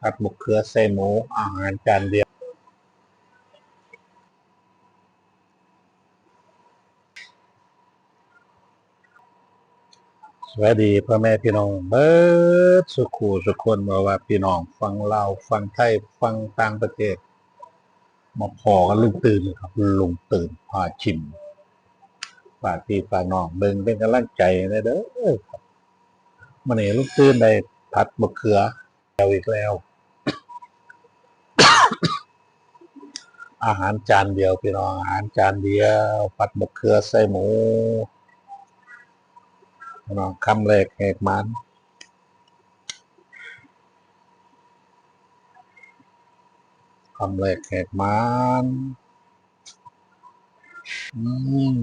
ผัดหมกเขือใส่หมูอาหารจานเดียว สวัสดีพ่อแม่พี่น้องเบิดสุขูสุขคนมาว่าพี่น้องฟังลาวฟังไทยฟังต่างประเทศ มาพอกันลุงตื่นครับลุงตื่นพาชิมฝากพี่ฝากน้องเบิ่งเป็นกำลังใจนะเด้อมันนี่ลุงตื่นได้ผัดมะเขือแล้วอีกแล้ว อาหารจานเดียวพี่น้องอาหารจานเดียว ผัดมะเขือใส่หมูพี่น้องคำแรกแหกมันคำแรกแหกมันอืม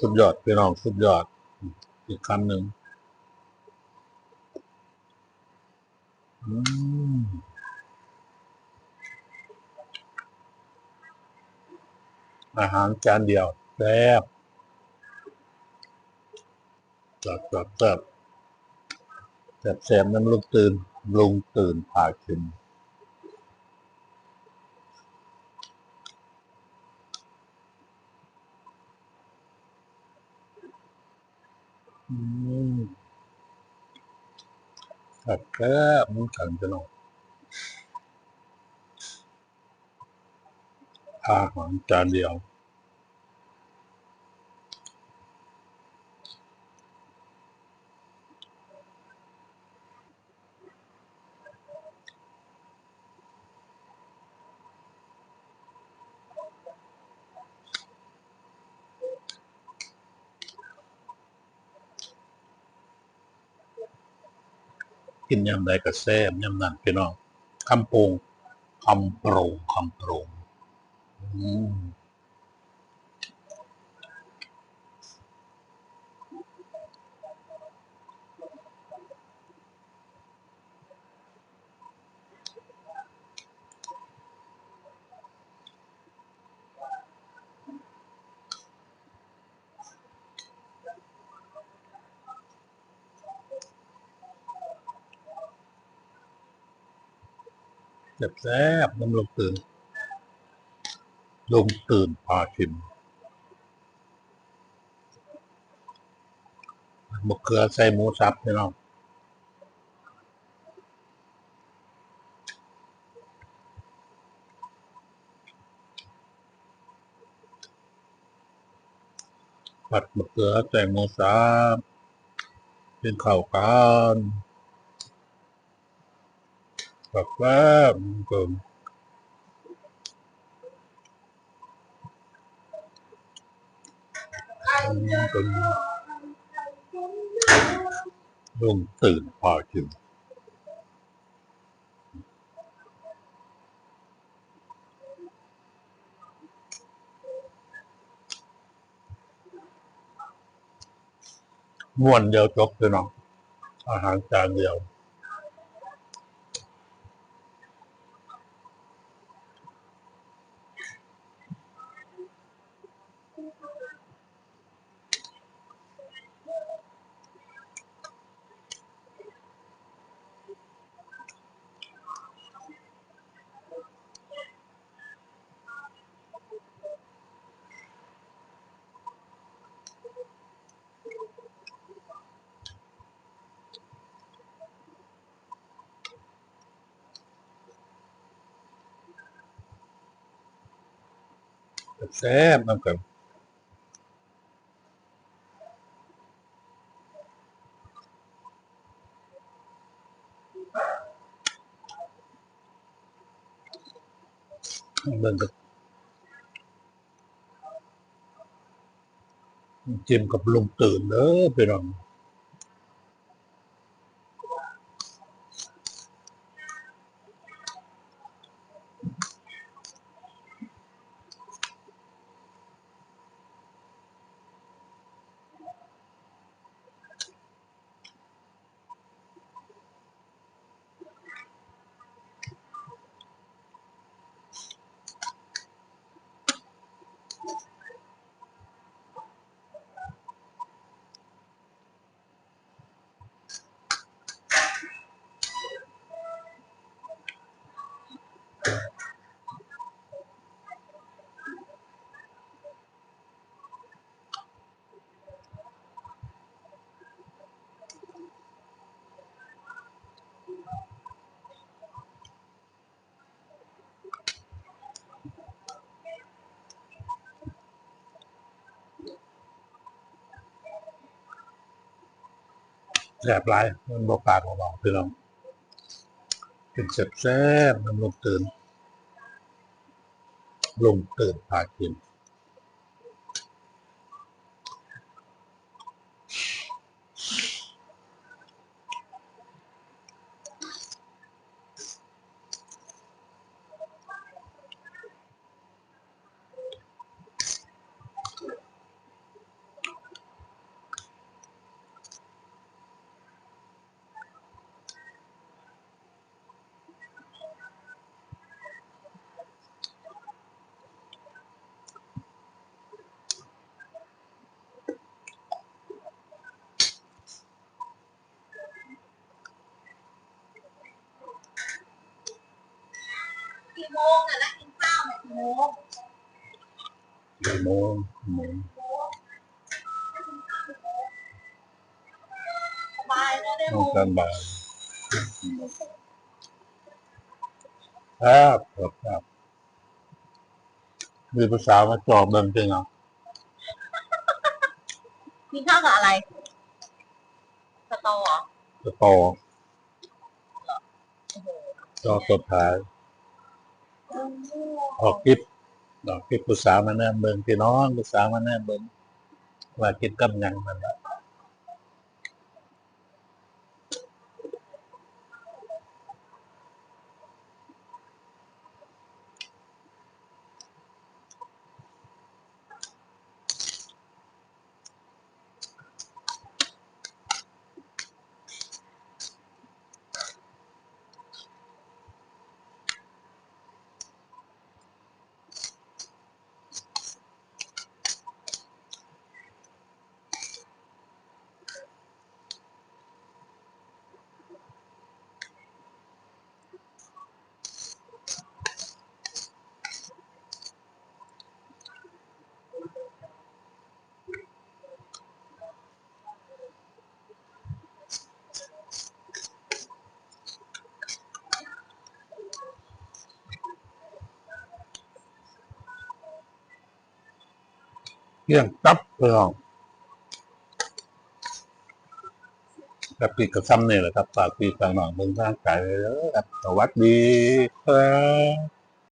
สุดยอดพี่น้องสุดยอดอีกคำหนึ่ง อาหารจานเดียวแซ่บแซ่บแซ่บแซ่บแซ่บแซ่บน้ำลุงตื่นลุงตื่นพากินอืม แซ่บแซ่บมันกันจะลองอาหารจานเดียว กินยำใดก็แซ่บยำนั้นพี่น้องคำโปงคำโปรงคำโปรงอืม แซ่บแซ่บน้ำลงตื่นลงตื่นพาชิมมะเขือใส่หมูสับพี่น้องผัดมะเขือใส่หมูสับเป็นข้าวกัน แบบแซ่บเกินเกินลงตื่นพาชิมม้วนเดียวจบเลยเนาะอาหารจานเดียว แซ่บน้ำกันเบิ่งกับจิ้มกับลุงตื่นเด้อไปน้อง แสบรายมันบอกปากบอกพี่น้อง เป็นแสบแซ่บๆมันลงตื่นลงตื่นพาเกียน กี่โมงอะนัดกินข้าวเนี่ยกี่โมงกี่โมงกี่โมงสบายเลยได้ต้โมองงการบ่ายครับครับครับมีภาษามาจอบเบิ่งจริงเหรอกินข้าวกับอะไรสตอเหรอจะต่อโอ้โหจอสุดท้าย ออกคลิปออกคลิปภาษามาแน่เมืองพี่น้องภาษามาแน่เมืองว่ากินกับหยังมันละ เรื่องตับพี่น้องกับปีกับซ้ำนี่ยแหละครับฝากปีฝากน้องเบิ่งทางกายเลยเด้อครับ สวัสดีครับ